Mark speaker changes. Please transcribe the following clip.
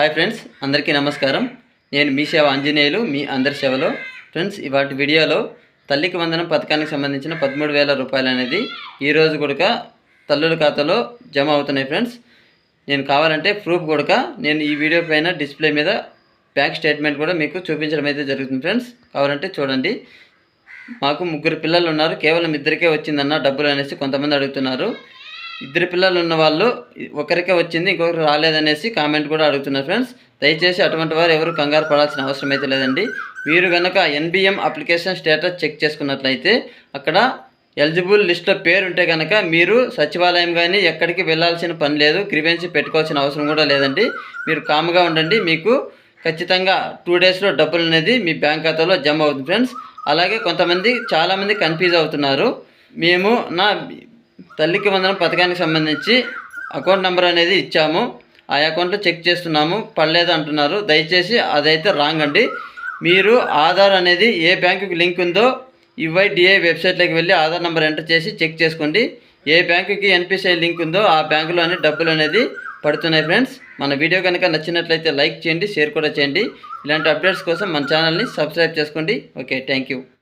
Speaker 1: Hi friends అందరికీ నమస్కారం. నేను మీ సేవ ఆంజనేయులు మీ అందరి సేవలో. ఫ్రెండ్స్ ఇవాటి వీడియోలో తల్లికి వందనం పథకానికి సంబంధించిన పదమూడు వేల రూపాయలు అనేది ఈరోజు కూడా తల్లుల ఖాతాలో జమ అవుతున్నాయి ఫ్రెండ్స్ నేను కావాలంటే ప్రూఫ్ కూడా నేను ఈ వీడియో పైన డిస్ప్లే మీద బ్యాంక్ స్టేట్మెంట్ కూడా మీకు చూపించడం అయితే జరుగుతుంది ఫ్రెండ్స్ కావాలంటే చూడండి. మాకు ముగ్గురు పిల్లలు ఉన్నారు కేవలం ఇద్దరికే వచ్చిందన్న డబ్బులు అనేసి కొంతమంది అడుగుతున్నారు. ఇద్దరు పిల్లలు ఉన్న వాళ్ళు ఒకరికే వచ్చింది ఇంకొకరు రాలేదనేసి కామెంట్ కూడా అడుగుతున్నారు ఫ్రెండ్స్ దయచేసి అటువంటి వారు ఎవరు కంగారు పడాల్సిన అవసరం అయితే లేదండి. మీరు కనుక ఎన్బిఎం అప్లికేషన్ స్టేటస్ చెక్ చేసుకున్నట్లయితే అక్కడ ఎలిజిబుల్ లిస్ట్లో పేరు ఉంటే కనుక మీరు సచివాలయం కానీ ఎక్కడికి వెళ్ళాల్సిన పని లేదు గ్రీవెన్సీ పెట్టుకోవాల్సిన అవసరం కూడా లేదండి. మీరు కామ్గా ఉండండి మీకు ఖచ్చితంగా టూ డేస్లో డబ్బులు అనేది మీ బ్యాంక్ ఖాతాలో జమ అవుతుంది ఫ్రెండ్స్ అలాగే కొంతమంది చాలామంది కన్ఫ్యూజ్ అవుతున్నారు. మేము నా తల్లికి వందనం పథకానికి సంబంధించి అకౌంట్ నెంబర్ అనేది ఇచ్చాము. ఆ అకౌంట్లో చెక్ చేస్తున్నాము. పడలేదు అంటున్నారు. దయచేసి అదైతే రాంగ్ అండి. మీరు ఆధార్ అనేది ఏ బ్యాంకుకి లింక్ ఉందో యుఐడిఏ వెబ్సైట్లోకి వెళ్ళి ఆధార్ నెంబర్ ఎంటర్ చేసి చెక్ చేసుకోండి. ఏ బ్యాంకుకి ఎన్పిసిఐ లింక్ ఉందో ఆ బ్యాంకులోనే డబ్బులు అనేది పడుతున్నాయి ఫ్రెండ్స్. మన వీడియో కనుక నచ్చినట్లయితే లైక్ చేయండి షేర్ కూడా చేయండి. ఇలాంటి అప్డేట్స్ కోసం మన ఛానల్ని సబ్స్క్రైబ్ చేసుకోండి. Okay thank you